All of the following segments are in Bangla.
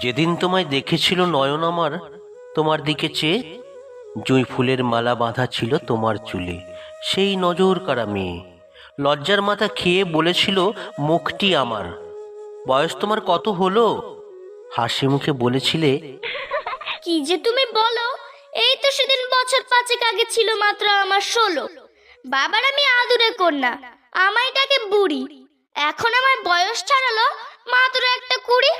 যেদিন তোমায় দেখেছিল নয়ন আমার, তোমার দিকে চেয়ে জুঁই ফুলের মালা বাঁধা ছিল তোমার চুলে। সেই নজর কারা মেয়ে? লজ্জার মাথা খেয়ে বলেছিল, মুখটি আমার। বয়স তোমার কত হলো? হাসি মুখে বলেছিলে, কি যে তুমি বলো, এই তো সেদিন বছর পাঁচেক আগে ছিল মাত্র আমার ষোলো। বাবার আমি আদুরে কন্যা, আমায় ডাকে বুড়ি। এখন আমার বয়স ছাড়ালো মাত্র একটা কুড়ি?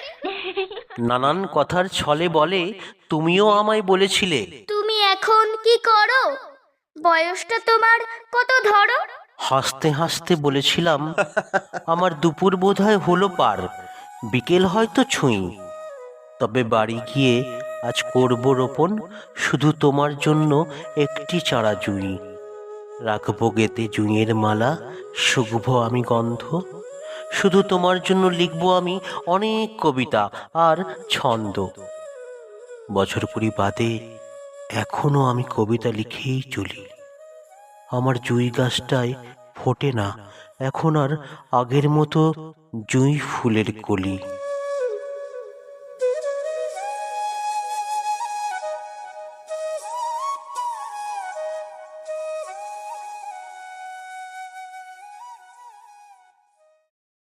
নানান কথার ছলে বলে তুমিও আমায় বলেছিলে। তুমি এখন কি করো? বয়সটা তোমার কত ধরো? হাসতে হাসতে বলেছিলাম আমার দুপুর বোধহয় হলো পার বিকেল হয়তো ছুঁই। তবে বাড়ি গিয়ে আজ করব রোপণ শুধু তোমার জন্য একটি চারা জুঁই রাখব গেতে জুঁইয়ের মালা শুকবো আমি গন্ধ। শুধু তোমার জন্য লিখব আমি অনেক কবিতা আর ছন্দ। বছর কুড়ি বাদে এখনও আমি কবিতা লিখেই চলি। আমার জুই গাছটায় ফোটে না, এখন আর আগের মতো জুঁই ফুলের কলি।